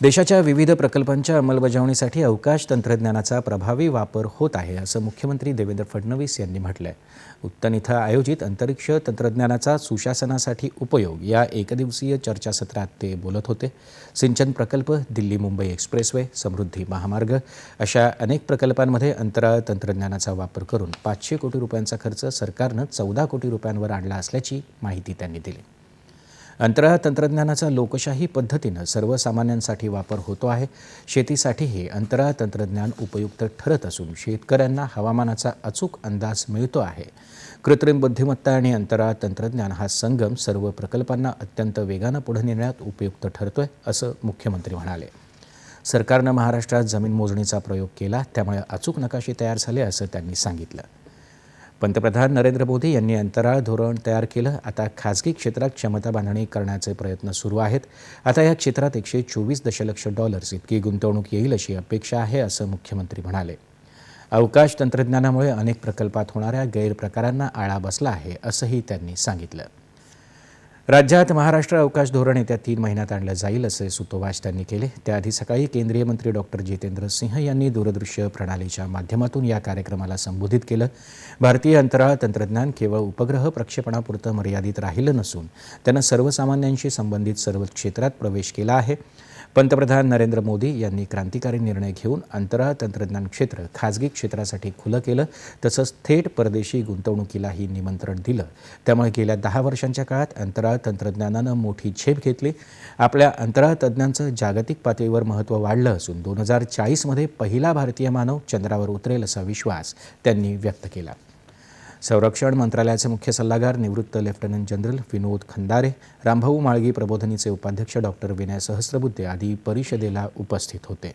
देशाच्या विविध प्रकल्पांच्या अंमलबजावणीसाठी अवकाश तंत्रज्ञानाचा प्रभावी वापर होत आहे असं मुख्यमंत्री देवेंद्र फडणवीस यांनी म्हटलं आहे उत्तन इथं आयोजित अंतरिक्ष तंत्रज्ञानाचा सुशासनासाठी उपयोग या एकदिवसीय चर्चासत्रात ते बोलत होते. सिंचन प्रकल्प दिल्ली मुंबई एक्सप्रेसवे समृद्धी महामार्ग अशा अनेक प्रकल्पांमध्ये अंतराळ तंत्रज्ञानाचा वापर करून पाचशे कोटी रुपयांचा खर्च सरकारनं चौदा कोटी रुपयांवर आणला असल्याची माहिती त्यांनी दिली. अंतराळ तंत्रज्ञानाचा लोकशाही पद्धतीनं सर्वसामान्यांसाठी वापर होतो आहे. शेतीसाठीही अंतराळ तंत्रज्ञान उपयुक्त ठरत असून शेतकऱ्यांना हवामानाचा अचूक अंदाज मिळतो आहे. कृत्रिम बुद्धिमत्ता आणि अंतराळ तंत्रज्ञान हा संगम सर्व प्रकल्पांना अत्यंत वेगानं पुढे नेण्यात उपयुक्त ठरतोय असं मुख्यमंत्री म्हणाले. सरकारनं महाराष्ट्रात जमीन मोजणीचा प्रयोग केला त्यामुळे अचूक नकाशे तयार झाले असं त्यांनी सांगितलं. पंतप्रधान नरेंद्र मोदी यांनी अंतराळ धोरण तयार केलं. आता खाजगी क्षेत्रात क्षमता बांधणी करण्याचे प्रयत्न सुरू आहेत. आता या क्षेत्रात एकशे चोवीस दशलक्ष डॉलर्स इतकी गुंतवणूक येईल अशी अपेक्षा आहे असं मुख्यमंत्री म्हणाले. अवकाश तंत्रज्ञानामुळे अनेक प्रकल्पात होणाऱ्या गैरप्रकारांना आळा बसला आहे असंही त्यांनी सांगितलं. राज्यात महाराष्ट्र अवकाश धोरण येत्या तीन महिन्यात आणलं जाईल असे सुतोवाच त्यांनी केले. त्याआधी सकाळी केंद्रीय मंत्री डॉक्टर जितेंद्र सिंह यांनी दूरदृश्य प्रणालीच्या माध्यमातून या कार्यक्रमाला संबोधित केलं. भारतीय अंतराळ तंत्रज्ञान केवळ उपग्रह प्रक्षेपणापुरतं मर्यादित राहिलं नसून त्यानं सर्वसामान्यांशी संबंधित सर्व क्षेत्रात प्रवेश केला आहे. पंतप्रधान नरेंद्र मोदी यांनी क्रांतिकारी निर्णय घेऊन अंतराळ तंत्रज्ञान क्षेत्र खाजगी क्षेत्रासाठी खुलं केलं तसंच थेट परदेशी गुंतवणुकीलाही निमंत्रण दिलं. त्यामुळे गेल्या दहा वर्षांच्या काळात अंतराळ तंत्रज्ञानानं मोठी झेप घेतली. आपल्या अंतराळ तज्ज्ञांचं जागतिक पातळीवर महत्त्व वाढलं असून दोन हजार चाळीसमध्ये पहिला भारतीय मानव चंद्रावर उतरेल असा विश्वास त्यांनी व्यक्त केला. संरक्षण मंत्रालयाचे मुख्य सल्लागार निवृत्त लेफ्टनंट जनरल विनोद खंदारे रामभाऊ माळगी प्रबोधनीचे उपाध्यक्ष डॉक्टर विनय सहस्रबुद्धे आदी परिषदेला उपस्थित होते.